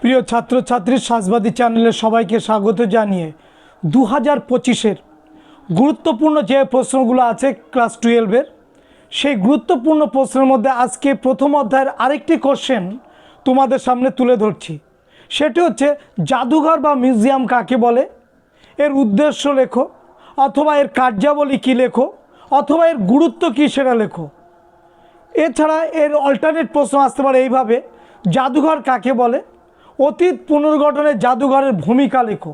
প্রিয় ছাত্রছাত্রীর সাজবাদী চ্যানেলে সবাইকে স্বাগত জানিয়ে দু হাজার পঁচিশের গুরুত্বপূর্ণ যে প্রশ্নগুলো আছে ক্লাস টুয়েলভের, সেই গুরুত্বপূর্ণ প্রশ্নের মধ্যে আজকে প্রথম অধ্যায়ের আরেকটি কোশ্চেন তোমাদের সামনে তুলে ধরছি। সেটি হচ্ছে, জাদুঘর বা মিউজিয়াম কাকে বলে? এর উদ্দেশ্য লেখো, অথবা এর কার্যাবলী কী লেখো, অথবা এর গুরুত্ব কী সেটা লেখো। এছাড়া এর অল্টারনেট প্রশ্ন আসতে পারে এইভাবে, জাদুঘর কাকে বলে? অতীত পুনর্গঠনে জাদুঘরের ভূমিকা লেখো।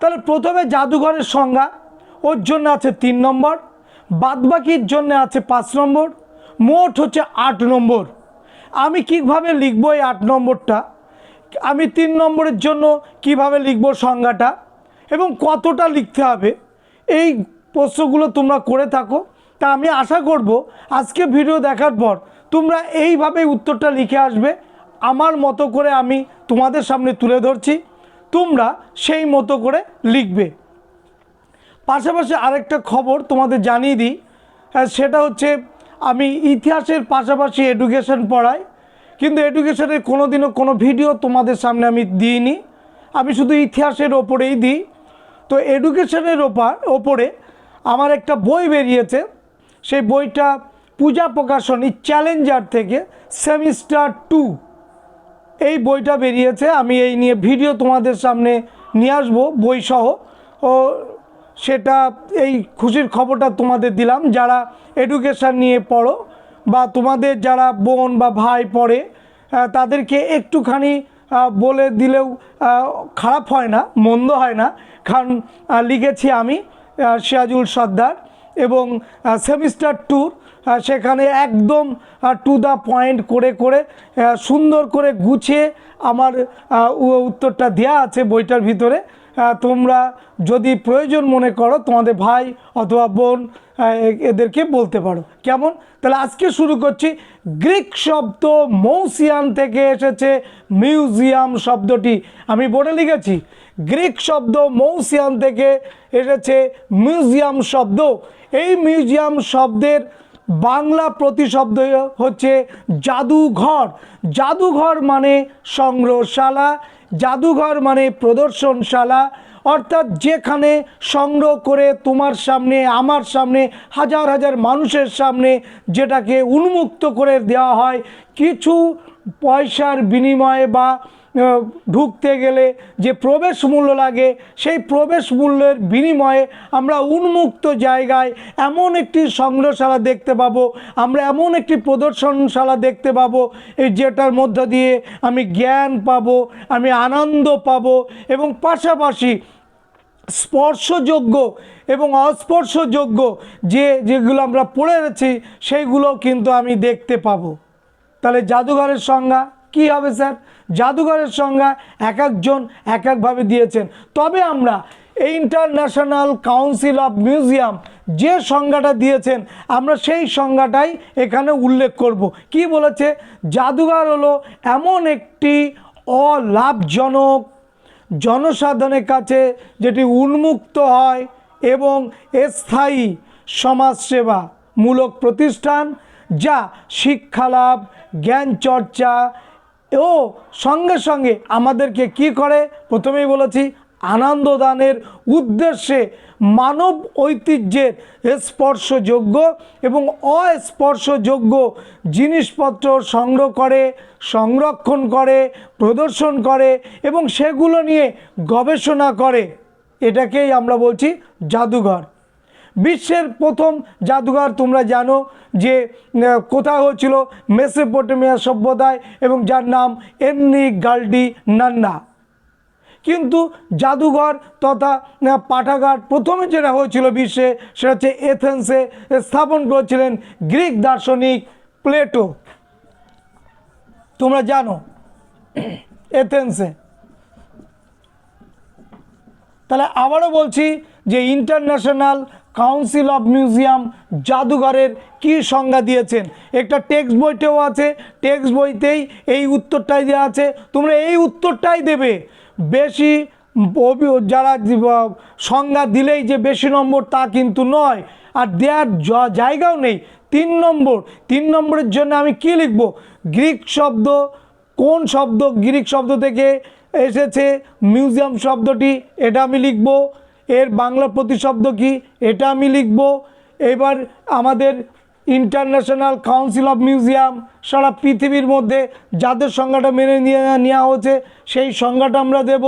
তাহলে প্রথমে জাদুঘরের সংজ্ঞা, ওর জন্য আছে তিন নম্বর, বাদবাকির জন্য আছে পাঁচ নম্বর, মোট হচ্ছে আট নম্বর। আমি কীভাবে লিখব এই আট নম্বরটা? আমি তিন নম্বরের জন্য কীভাবে লিখব সংজ্ঞাটা? এবং কতটা লিখতে হবে? এই প্রশ্নগুলো তোমরা করে থাকো। তা আমি আশা করব আজকে ভিডিও দেখার পর তোমরা এইভাবে উত্তরটা লিখে আসবে। আমার মতো করে আমি তোমাদের সামনে তুলে ধরছি, তোমরা সেই মতো করে লিখবে। পাশাপাশি আরেকটা খবর তোমাদের জানিয়ে দিই সেটা হচ্ছে আমি ইতিহাসের পাশাপাশি এডুকেশন পড়াই, কিন্তু এডুকেশনের কোনো দিনও কোনো ভিডিও তোমাদের সামনে আমি দিইনি। আমি শুধু ইতিহাসের ওপরেই দিই। তো এডুকেশনের ওপর ওপরে আমার একটা বই বেরিয়েছে, সেই বইটা পূজা প্রকাশনী চ্যালেঞ্জার থেকে সেমিস্টার টু এই বইটা বেরিয়েছে, আমি এই নিয়ে ভিডিও তোমাদের সামনে নিয়ে আসব, বইসহ। ও সেটা এই খুশির খবরটা তোমাদের দিলাম, যারা এডুকেশান নিয়ে পড়ো বা তোমাদের যারা বোন বা ভাই পড়ে তাদেরকে একটুখানি বলে দিলেও খারাপ হয় না, মন্দ হয় না। কারণ লিখেছি আমি সিরাজুল সর্দার এবং সেমিস্টার ট্যুর সেখানে একদম টু দ্য পয়েন্ট করে করে সুন্দর করে গুছিয়ে আমার উত্তরটা দেওয়া আছে বইটার ভিতরে। তোমরা যদি প্রয়োজন মনে করো, তোমাদের ভাই অথবা বোন এদেরকে বলতে পারো। কেমন? তাহলে আজকে শুরু করছি। গ্রিক শব্দ মৌসিয়ান থেকে এসেছে মিউজিয়াম শব্দটি। আমি বোর্ডে লিখেছি, গ্রিক শব্দ মৌসিয়ান থেকে এসেছে মিউজিয়াম শব্দ। এই মিউজিয়াম শব্দের বাংলা প্রতিশব্দ হচ্ছে জাদুঘর। জাদুঘর মানে সংগ্রহশালা, জাদুঘর মানে প্রদর্শনশালা। অর্থাৎ যেখানে সংগ্রহ করে তোমার সামনে, আমার সামনে, হাজার হাজার মানুষের সামনে যেটাকে উন্মুক্ত করে দেওয়া হয়, কিছু পয়সার বিনিময়ে বা ঢুকতে গেলে যে প্রবেশ মূল্য লাগে, সেই প্রবেশ মূল্যের বিনিময়ে আমরা উন্মুক্ত জায়গায় এমন একটি সংগ্রহশালা দেখতে পাবো, আমরা এমন একটি প্রদর্শনশালা দেখতে পাবো, এই যেটার মধ্য দিয়ে আমি জ্ঞান পাবো, আমি আনন্দ পাবো এবং পাশাপাশি স্পর্শযোগ্য এবং অস্পর্শযোগ্য যে যেগুলো আমরা পড়ে রয়েছি সেইগুলো কিন্তু আমি দেখতে পাবো। তাহলে জাদুঘরের সংজ্ঞা? কি হবে, স্যার? জাদুঘরের সংজ্ঞা এক একজন এক একভাবে দিয়েছেন। তবে আমরা ইন্টারন্যাশনাল কাউন্সিল অফ মিউজিয়াম যে সংজ্ঞাটা দিয়েছেন, আমরা সেই সংজ্ঞাটাই এখানে উল্লেখ করব। কি বলেছে? জাদুঘর হলো এমন একটি অলাভজনক জনসাধারণের কাছে যেটি উন্মুক্ত হয় এবং স্থায়ী সমাজসেবা মূলক প্রতিষ্ঠান, যা শিক্ষালাভ, জ্ঞান চর্চা ও, সঙ্গে সঙ্গে আমাদেরকে কি করে? প্রথমেই বলেছি, আনন্দদানের উদ্দেশ্যে মানব ঐতিহ্যের স্পর্শযোগ্য এবং অস্পর্শযোগ্য জিনিসপত্র সংগ্রহ করে, সংরক্ষণ করে, প্রদর্শন করে এবং সেগুলো নিয়ে গবেষণা করে। এটাকেই আমরা বলছি জাদুঘর। বিশ্বের প্রথম জাদুঘর তোমরা জানো যে কোথায় হয়েছিল? মেসোপটেমিয়া সভ্যতায় এবং যার নাম এমনি গাল্ডি নান্না। কিন্তু জাদুঘর তথা পাঠাগার প্রথমে যেটা হয়েছিল বিশ্বে, সেটা হচ্ছে এথেন্সে স্থাপন করেছিলেন গ্রিক দার্শনিক প্লেটো। তোমরা জানো এথেন্সে। তাহলে আবারও বলছি যে ইন্টারন্যাশনাল কাউন্সিল অফ মিউজিয়াম জাদুঘরের কি সংজ্ঞা দিয়েছেন? একটা টেক্সট বইতেও আছে, টেক্সট বইতেই এই উত্তরটাই দেওয়া আছে। তোমরা এই উত্তরটাই দেবে। বেশি যারা সংজ্ঞা দিলেই যে বেশি নম্বর তা কিন্তু নয়। আর দেওয়ার জায়গাও নেই। তিন নম্বর, তিন নম্বরের জন্য আমি কি লিখব? গ্রিক শব্দ, কোন শব্দ গ্রিক শব্দ থেকে এসেছে? মিউজিয়াম শব্দটি, এটা আমি লিখব। এর বাংলা প্রতিশব্দ কি? এটা আমি লিখব। এবার আমাদের ইন্টারন্যাশনাল কাউন্সিল অফ মিউজিয়াম সারা পৃথিবীর মধ্যে যাদের সংজ্ঞাটা মেনে নিয়ে নেওয়া হয়েছে, সেই সংজ্ঞাটা আমরা দেব।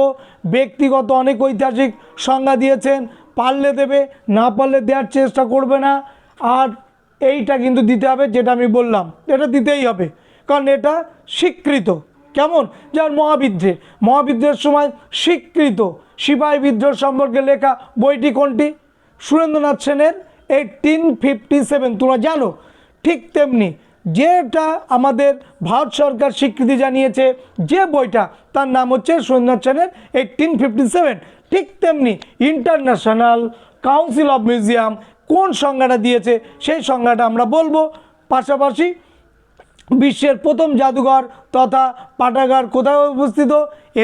ব্যক্তিগত অনেক ঐতিহাসিক সংজ্ঞা দিয়েছেন। পারলে দেবে, না পারলে দেওয়ার চেষ্টা করবে না। আর এইটা কিন্তু দিতে হবে, যেটা আমি বললাম। এটা দিতেই হবে, কারণ এটা স্বীকৃত। কেমন? যার মহাবিদ্রোহ মহাবিদ্রোহের সময় স্বীকৃত। সিপাহী বিদ্রোহ সম্পর্কে লেখা বইটি কোনটি? সুরেন্দ্রনাথ সেনের এইটিন ফিফটি সেভেন তোমরা জানো, ঠিক তেমনি যেটা আমাদের ভারত সরকার স্বীকৃতি জানিয়েছে যে বইটা, তার নাম হচ্ছে সুরেন্দ্রনাথ সেনের এইটিন ফিফটি সেভেন ঠিক তেমনি ইন্টারন্যাশনাল কাউন্সিল অফ মিউজিয়াম কোন সংজ্ঞাটা দিয়েছে, সেই সংজ্ঞাটা আমরা বলব। পাশাপাশি বিশ্বের প্রথম জাদুঘর তথা পাঠাগার কোথায় অবস্থিত?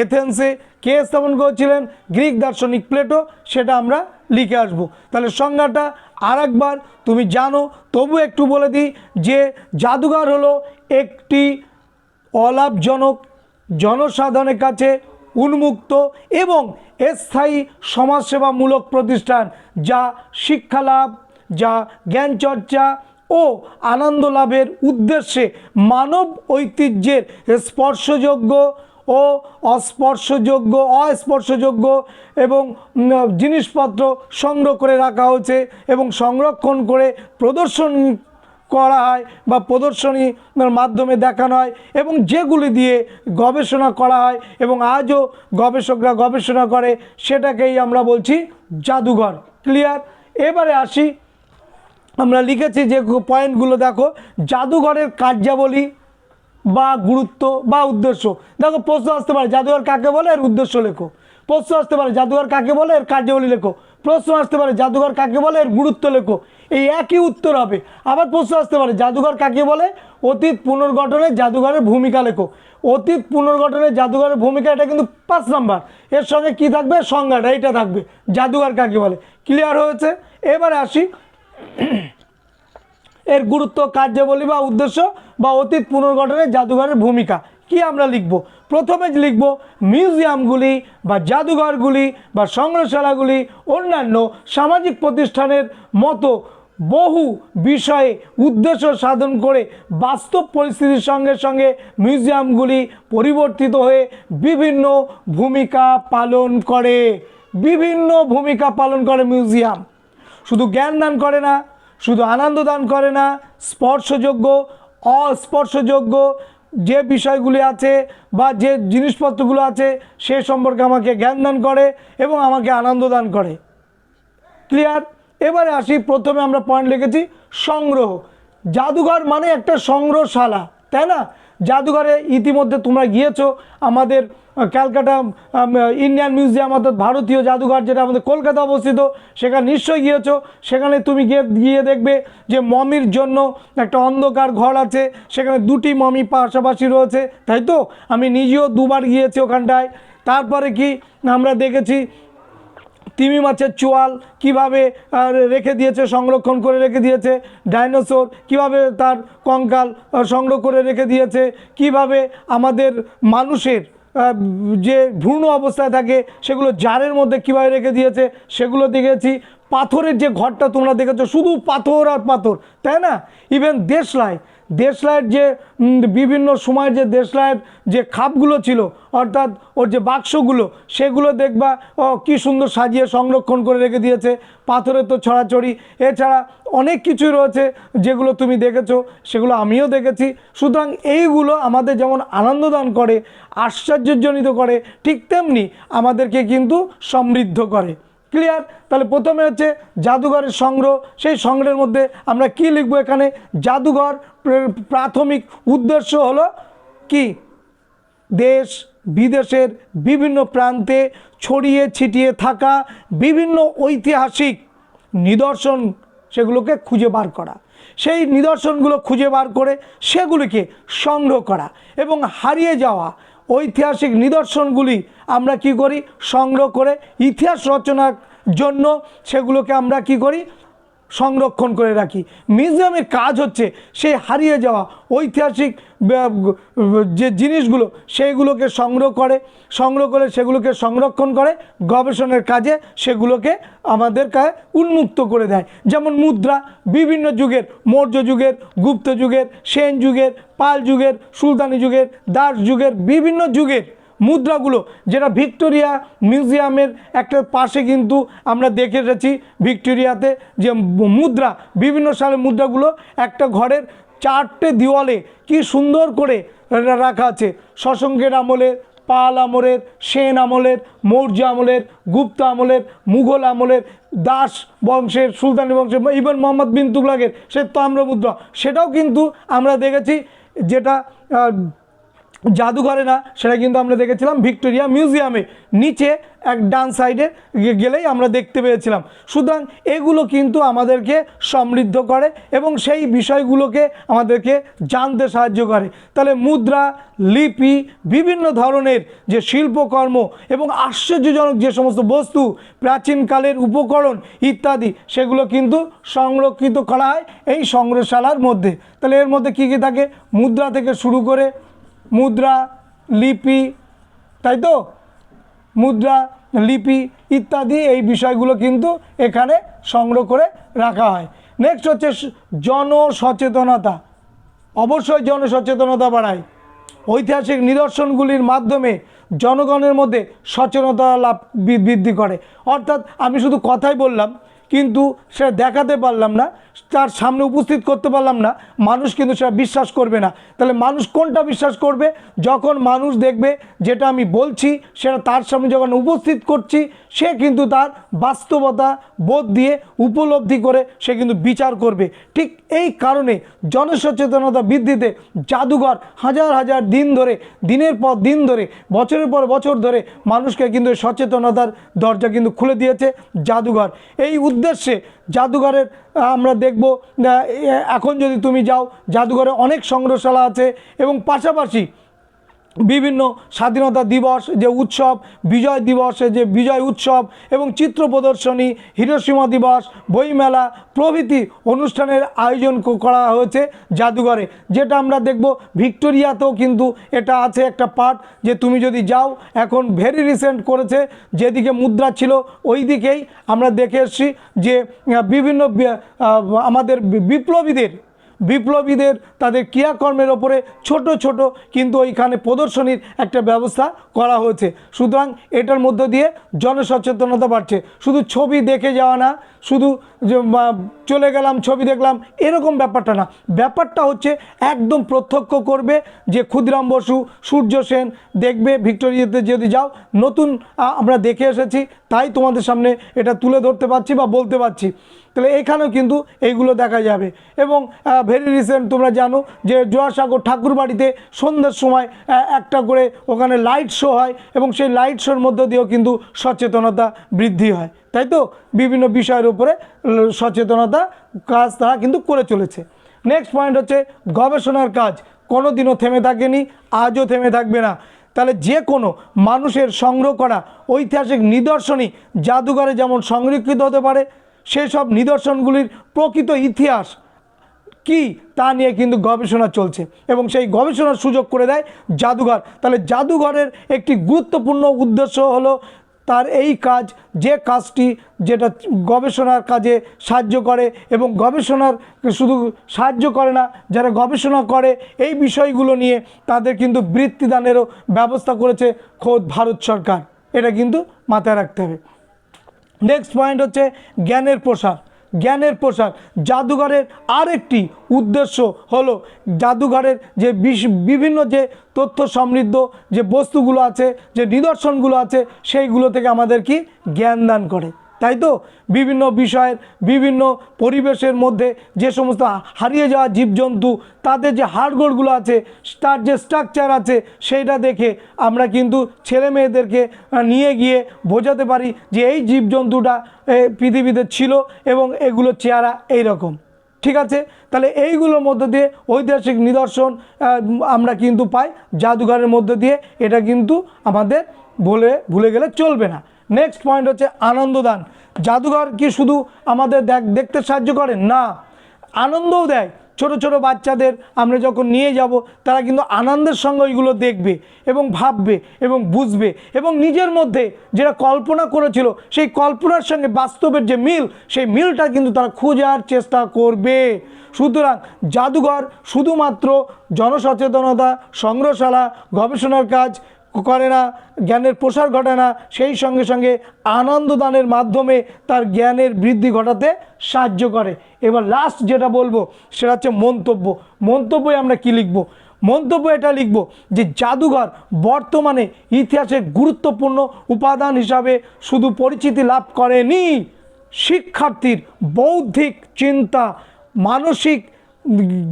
এথেন্সে কে স্থাপন করেছিলেন? গ্রিক দার্শনিক প্লেটো, সেটা আমরা লিখে আসব। তাহলে সংজ্ঞাটা আর একবার তুমি জানো, তবু একটু বলে দিই যে জাদুঘর হলো একটি অলাভজনক জনসাধারণের কাছে উন্মুক্ত এবং স্থায়ী সমাজসেবামূলক প্রতিষ্ঠান, যা শিক্ষালাভ, যা জ্ঞান চর্চা ও আনন্দ লাভের উদ্দেশ্যে মানব ঐতিহ্যের স্পর্শযোগ্য ও অস্পর্শযোগ্য অস্পর্শযোগ্য এবং জিনিসপত্র সংগ্রহ করে রাখা হয়েছে এবং সংরক্ষণ করে প্রদর্শন করা হয় বা প্রদর্শনীর মাধ্যমে দেখানো হয় এবং যেগুলি দিয়ে গবেষণা করা হয় এবং আজও গবেষকরা গবেষণা করে সেটাকেই আমরা বলছি জাদুঘর। ক্লিয়ার? এবারে আসি আমরা লিখেছি যে পয়েন্টগুলো দেখো, জাদুঘরের কার্যাবলী বা গুরুত্ব বা উদ্দেশ্য। দেখো, প্রশ্ন আসতে পারে, জাদুঘর কাকে বলে? এর উদ্দেশ্য লেখো। প্রশ্ন আসতে পারে, জাদুঘর কাকে বলে? এর কার্যাবলী লেখো। প্রশ্ন আসতে পারে, জাদুঘর কাকে বলে? এর গুরুত্ব লেখো। এই একই উত্তর হবে। আবার প্রশ্ন আসতে পারে, জাদুঘর কাকে বলে? অতীত পুনর্গঠনে জাদুঘরের ভূমিকা লেখো। অতীত পুনর্গঠনে জাদুঘরের ভূমিকা, এটা কিন্তু পাঁচ নাম্বার। এর সঙ্গে কি থাকবে? সংজ্ঞাটা, এইটা থাকবে। জাদুঘর কাকে বলে? ক্লিয়ার হয়েছে? এবারে আসি। এর গুরুত্ব কার্যাবলী বা উদ্দেশ্য বা অতীত পুনর্গঠনে জাদুঘরের ভূমিকা? কি আমরা লিখব? প্রথমে লিখব, মিউজিয়ামগুলি বা জাদুঘরগুলি বা সংগ্রহশালাগুলি অন্যান্য সামাজিক প্রতিষ্ঠানের মতো বহু বিষয়ে উদ্দেশ্য সাধন করে বাস্তব পরিস্থিতির সঙ্গে সঙ্গে মিউজিয়ামগুলি পরিবর্তিত হয়ে বিভিন্ন ভূমিকা পালন করে। বিভিন্ন ভূমিকা পালন করে মিউজিয়াম। শুধু জ্ঞান দান করে না, শুধু আনন্দ দান করে না, স্পর্শযোগ্য, অস্পর্শযোগ্য যে বিষয়গুলি আছে বা যে জিনিসপত্রগুলো আছে, সে সম্পর্কে আমাকে জ্ঞান দান করে এবং আমাকে আনন্দ দান করে। ক্লিয়ার এবারে আসি, প্রথমে আমরা পয়েন্ট লিখেছি, সংগ্রহ। জাদুঘর মানে একটা সংগ্রহশালা, তাই না? জাদুঘরে ইতিমধ্যে তোমরা গিয়েছো, আমাদের ক্যালকাটা ইন্ডিয়ান মিউজিয়াম, অর্থাৎ ভারতীয় জাদুঘর যেটা আমাদের কলকাতা অবস্থিত, সেখানে নিশ্চয়ই গিয়েছো। সেখানে তুমি গিয়ে গিয়ে দেখবে যে মমির জন্য একটা অন্ধকার ঘর আছে, সেখানে দুটি মমি পাশাপাশি রয়েছে। তাই তো? আমি নিজেও দুবার গিয়েছি ওখানটায়। তারপরে কি আমরা দেখেছি, তিমি মাছের চোয়াল কীভাবে রেখে দিয়েছে, সংরক্ষণ করে রেখে দিয়েছে, ডাইনোসর কীভাবে তার কঙ্কাল সংগ্রহ করে রেখে দিয়েছে, কীভাবে আমাদের মানুষের যে ভ্রূণ অবস্থায় থাকে, সেগুলো জারের মধ্যে কীভাবে রেখে দিয়েছে, সেগুলো দেখেছি। পাথরের যে ঘরটা তোমরা দেখেছ, শুধু পাথর আর পাথর, তাই না? ইভেন দেশলাই দেশলাইয়ের যে বিভিন্ন সময়ের যে দেশলাইয়ের যে খাপগুলো ছিল, অর্থাৎ ওর যে বাক্সগুলো, সেগুলো দেখবা, ও কী সুন্দর সাজিয়ে সংরক্ষণ করে রেখে দিয়েছে, পাথরের তো ছড়াছড়ি। এছাড়া অনেক কিছুই রয়েছে যেগুলো তুমি দেখেছ, সেগুলো আমিও দেখেছি। সুতরাং এইগুলো আমাদের যেমন আনন্দদান করে, আশ্চর্যজনিত করে, ঠিক তেমনি আমাদেরকে কিন্তু সমৃদ্ধ করে। ক্লিয়ার তাহলে প্রথমে হচ্ছে জাদুঘরের সংগ্রহ। সেই সংগ্রহের মধ্যে আমরা কি লিখব এখানে? জাদুঘর প্রাথমিক উদ্দেশ্য হলো কি? দেশ, বিদেশের বিভিন্ন প্রান্তে ছড়িয়ে ছিটিয়ে থাকা বিভিন্ন ঐতিহাসিক নিদর্শন সেগুলোকে খুঁজে বার করা। সেই নিদর্শনগুলো খুঁজে বার করে সেগুলিকে সংগ্রহ করা এবং হারিয়ে যাওয়া ঐতিহাসিক নিদর্শনগুলি আমরা কি করি? সংগ্রহ করে ইতিহাস রচনার জন্য সেগুলোকে আমরা কি করি? সংরক্ষণ করে রাখি। মিউজিয়ামের কাজ হচ্ছে সেই হারিয়ে যাওয়া ঐতিহাসিক যে জিনিসগুলো সেইগুলোকে সংগ্রহ করে সংগ্রহ করে সেগুলোকে সংরক্ষণ করে, গবেষণার কাজে সেগুলোকে আমাদের কাছে উন্মুক্ত করে দেয়। যেমন মুদ্রা, বিভিন্ন যুগের, মৌর্য যুগের, গুপ্ত যুগের, সেন যুগের, পাল যুগের, সুলতানি যুগের, দাস যুগের, বিভিন্ন যুগের মুদ্রাগুলো, যেটা ভিক্টোরিয়া মিউজিয়ামের একটা পাশে কিন্তু আমরা দেখে এসেছি ভিক্টোরিয়াতে যে মুদ্রা, বিভিন্ন সালের মুদ্রাগুলো একটা ঘরের চারটে দেওয়ালে কি সুন্দর করে রাখা আছে। শশঙ্কের আমলের, পাল আমলের, সেন আমলের, মৌর্য আমলের, গুপ্ত আমলের, মুঘল আমলের, দাস বংশের, সুলতানি বংশের ইভেন মোহাম্মদ বিন সে তাম্র মুদ্রা সেটাও কিন্তু আমরা দেখেছি যেটা জাদুঘরে না, সেটা কিন্তু আমরা দেখেছিলাম ভিক্টোরিয়া মিউজিয়ামে। নিচে এক ডান সাইডে গেলেই আমরা দেখতে পেয়েছিলাম। সুতরাং এগুলো কিন্তু আমাদেরকে সমৃদ্ধ করে এবং সেই বিষয়গুলোকে আমাদেরকে জানতে সাহায্য করে। তাহলে মুদ্রা, লিপি, বিভিন্ন ধরনের যে শিল্পকর্ম এবং আশ্চর্যজনক যে সমস্ত বস্তু, প্রাচীনকালের উপকরণ ইত্যাদি, সেগুলো কিন্তু সংরক্ষিত করা হয় এই সংগ্রহশালার মধ্যে। তাহলে এর মধ্যে কী কী থাকে? মুদ্রা থেকে শুরু করে মুদ্রা, লিপি, তাই তো? মুদ্রা, লিপি ইত্যাদি এই বিষয়গুলো কিন্তু এখানে সংগ্রহ করে রাখা হয়। নেক্সট হচ্ছে জনসচেতনতা। অবশ্যই জনসচেতনতা বাড়ায়। ঐতিহাসিক নিদর্শনগুলির মাধ্যমে জনগণের মধ্যে সচেতনতা লাভ বৃদ্ধি করে। অর্থাৎ আমি শুধু কথাই বললাম, কিন্তু সেটা দেখাতে পারলাম না। তার সামনে উপস্থিত করতে পারলাম না। মানুষ কিন্তু সেটা বিশ্বাস করবে না। তাহলে মানুষ কোনটা বিশ্বাস করবে? যখন মানুষ দেখবে যেটা আমি বলছি, সেটা তার সামনে যখন উপস্থিত করছি, সে কিন্তু তার বাস্তবতা বোধ দিয়ে উপলব্ধি করে সে কিন্তু বিচার করবে। ঠিক এই কারণে জনসচেতনতা বৃদ্ধিতে জাদুঘর হাজার হাজার দিন ধরে, দিনের পর দিন ধরে, বছরের পর বছর ধরে মানুষকে কিন্তু সচেতনতার দরজা কিন্তু খুলে দিয়েছে জাদুঘর। এই উদ্দেশ্যে জাদুঘরের আমরা দেখব এখন যদি তুমি যাও জাদুঘরে অনেক সংগ্রহশালা আছে এবং পাশাপাশি বিভিন্ন স্বাধীনতা দিবস, যে উৎসব, বিজয় দিবসে যে বিজয় উৎসব এবং চিত্র প্রদর্শনী, হিরোসীমা দিবস বইমেলা প্রভৃতি অনুষ্ঠানের আয়োজন করা হয়েছে জাদুঘরে। যেটা আমরা দেখব, ভিক্টোরিয়াতেও কিন্তু এটা আছে একটা পার্ট যে তুমি যদি যাও, এখন ভেরি রিসেন্ট করেছে, যেদিকে মুদ্রা ছিল ওই দিকেই আমরা দেখে এসেছি যে বিভিন্ন আমাদের বিপ্লবীদের বিপ্লবীদের তাদের ক্রিয়াকর্মের ওপরে ছোট ছোট কিন্তু ওইখানে প্রদর্শনীর একটা ব্যবস্থা করা হয়েছে। সুতরাং এটার মধ্য দিয়ে জনসচেতনতা বাড়ছে। শুধু ছবি দেখে যাওয়া না, শুধু চলে গেলাম, ছবি দেখলাম, এরকম ব্যাপারটা না। ব্যাপারটা হচ্ছে একদম প্রত্যক্ষ করবে যে ক্ষুদিরাম বসু, সূর্য সেন দেখবে, ভিক্টোরিয়াতে যদি যাও, নতুন আমরা দেখে এসেছি তাই তোমাদের সামনে এটা তুলে ধরতে পারছি বা বলতে পারছি। তাহলে এখানেও কিন্তু এইগুলো দেখা যাবে। এবং ভেরি রিসেন্ট তোমরা জানো যে জোয়াসাগর ঠাকুর বাড়িতে সন্ধ্যের সময় একটা করে ওখানে লাইট শো হয় এবং সেই লাইট শোর মধ্য দিয়েও কিন্তু সচেতনতা বৃদ্ধি হয়। তাই তো? বিভিন্ন বিষয়ের উপরে সচেতনতা কাজ তারা কিন্তু করে চলেছে। নেক্সট পয়েন্ট হচ্ছে গবেষণার কাজ। কোনো দিনও থেমে থাকেনি, আজও থেমে থাকবে না। তাহলে যে কোনো মানুষের সংগ্রহ করা ঐতিহাসিক নিদর্শনই জাদুঘরে যেমন সংরক্ষিত হতে পারে, সেই সব নিদর্শনগুলির প্রকৃত ইতিহাস কি তা নিয়ে কিন্তু গবেষণা চলছে এবং সেই গবেষণার সুযোগ করে দেয় জাদুঘর। তাহলে জাদুঘরের একটি গুরুত্বপূর্ণ উদ্দেশ্য হলো তার এই কাজ, যে কাজটি যেটা গবেষণার কাজে সাহায্য করে এবং গবেষণার শুধু সাহায্য করে না, যারা গবেষণা করে এই বিষয়গুলো নিয়ে তাদের কিন্তু বৃত্তিদানেরও ব্যবস্থা করেছে খোদ ভারত সরকার। এটা কিন্তু মাথায় রাখতে হবে। নেক্সট পয়েন্ট হচ্ছে জ্ঞানের প্রসার। জ্ঞানের প্রসার। জাদুঘরের আরেকটি উদ্দেশ্য হলো জাদুঘরের যে বিভিন্ন যে তথ্য সমৃদ্ধ যে বস্তুগুলো আছে, যে নিদর্শনগুলো আছে, সেইগুলো থেকে আমাদের কি জ্ঞান দান করে। তাই তো? বিভিন্ন বিষয়ের, বিভিন্ন পরিবেশের মধ্যে যে সমস্ত হারিয়ে যাওয়া জীবজন্তু তাদের যে হাড়গোড়গুলো আছে, তার যে স্ট্রাকচার আছে, সেইটা দেখে আমরা কিন্তু ছেলে মেয়েদেরকে নিয়ে গিয়ে বোঝাতে পারি যে এই জীবজন্তুটা পৃথিবীতে ছিল এবং এগুলো চেহারা এই রকম ঠিক আছে? তাহলে এইগুলোর মধ্য দিয়ে ঐতিহাসিক নিদর্শন আমরা কিন্তু পাই। জাদুঘরের মধ্য দিয়ে এটা কিন্তু আমাদের বলে, ভুলে গেলে চলবে না। নেক্সট পয়েন্ট হচ্ছে আনন্দদান। জাদুঘর কি শুধু আমাদের দেখ দেখতে সাহায্য করে? না। আনন্দও দেয়। ছোট ছোট বাচ্চাদের আমরা যখন নিয়ে যাব, তারা কিন্তু আনন্দের সঙ্গে ওইগুলো দেখবে এবং ভাববে এবং বুঝবে এবং নিজের মধ্যে যেটা কল্পনা করেছিল, সেই কল্পনার সঙ্গে বাস্তবের যে মিল, সেই মিলটা কিন্তু তারা খোঁজার চেষ্টা করবে। সুতরাং জাদুঘর শুধুমাত্র জনসচেতনতা, সংগ্রহশালা, গবেষণার কাজ করে না জ্ঞানের প্রসার ঘটে না, সেই সঙ্গে সঙ্গে আনন্দদানের মাধ্যমে তার জ্ঞানের বৃদ্ধি ঘটাতে সাহায্য করে। এবার লাস্ট যেটা বলব, সেটা হচ্ছে মন্তব্য। মন্তব্যে আমরা কি লিখব? মন্তব্য এটা লিখব যে জাদুঘর বর্তমানে ইতিহাসের গুরুত্বপূর্ণ উপাদান হিসাবে শুধু পরিচিতি লাভ করেনি। শিক্ষার্থীর বৌদ্ধিক চিন্তা, মানসিক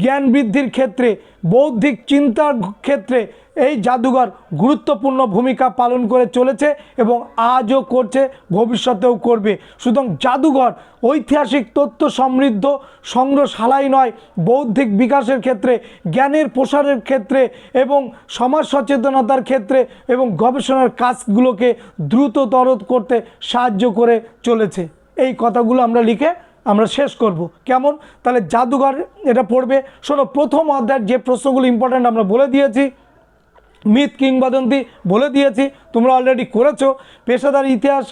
জ্ঞান বৃদ্ধির ক্ষেত্রে, বৌদ্ধিক চিন্তার ক্ষেত্রে এই জাদুঘর গুরুত্বপূর্ণ ভূমিকা পালন করে চলেছে এবং আজও করছে, ভবিষ্যতেও করবে। সুতরাং জাদুঘর ঐতিহাসিক, তথ্য সমৃদ্ধ, সংগ্রহশালাই নয়, বৌদ্ধিক বিকাশের ক্ষেত্রে, জ্ঞানের প্রসারের ক্ষেত্রে এবং সমাজ সচেতনতার ক্ষেত্রে এবং গবেষণার কাজগুলোকে দ্রুততর করতে সাহায্য করে চলেছে। এই কথাগুলো আমরা লিখে আমরা শেষ করব। কেমন? তাহলে জাদুঘর এটা পড়বে। শোনো, প্রথম অধ্যায়ের যে প্রশ্নগুলো ইম্পর্ট্যান্ট আমরা বলে দিয়েছি মিথ কিংবদন্তি বলে দিয়েছি, তোমরা অলরেডি করেছ। পেশাদার ইতিহাস,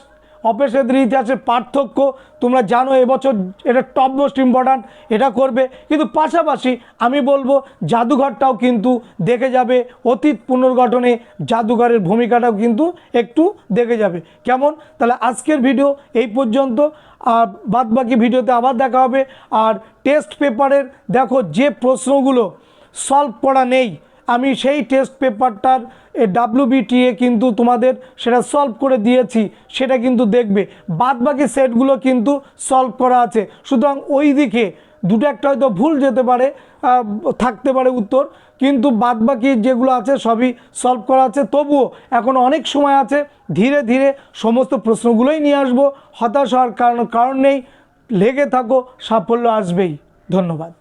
অপেশাদার ইতিহাসের পার্থক্য তোমরা জানো, এবছর এটা টপ মোস্ট ইম্পর্ট্যান্ট এটা করবে। কিন্তু পাশাপাশি আমি বলব, জাদুঘরটাও কিন্তু দেখে যাবে, অতীত পুনর্গঠনে জাদুঘরের ভূমিকাটাও কিন্তু একটু দেখে যাবে। কেমন? তাহলে আজকের ভিডিও এই পর্যন্ত। আর বাদ বাকি ভিডিওতে আবার দেখা হবে। আর টেস্ট পেপারের দেখো যে প্রশ্নগুলো সলভ করা নেই আমি সেই টেস্ট পেপারটার ডাব্লিউবিটিএ কিন্তু তোমাদের সেটা সলভ করে দিয়েছি, সেটা কিন্তু দেখবে। বাদ বাকি সেটগুলো কিন্তু সলভ করা আছে। সুতরাং ওই দিকে দুটো একটা হয়তো ভুল যেতে পারে থাকতে পারে উত্তর, কিন্তু বাদ বাকি যেগুলো আছে সবই সলভ করা আছে। তবুও এখন অনেক সময় আছে, ধীরে ধীরে সমস্ত প্রশ্নগুলোই নিয়ে আসব। হতাশ হওয়ার কারণ কারণ নেই। লেগে থাকো, সাফল্য আসবেই। ধন্যবাদ।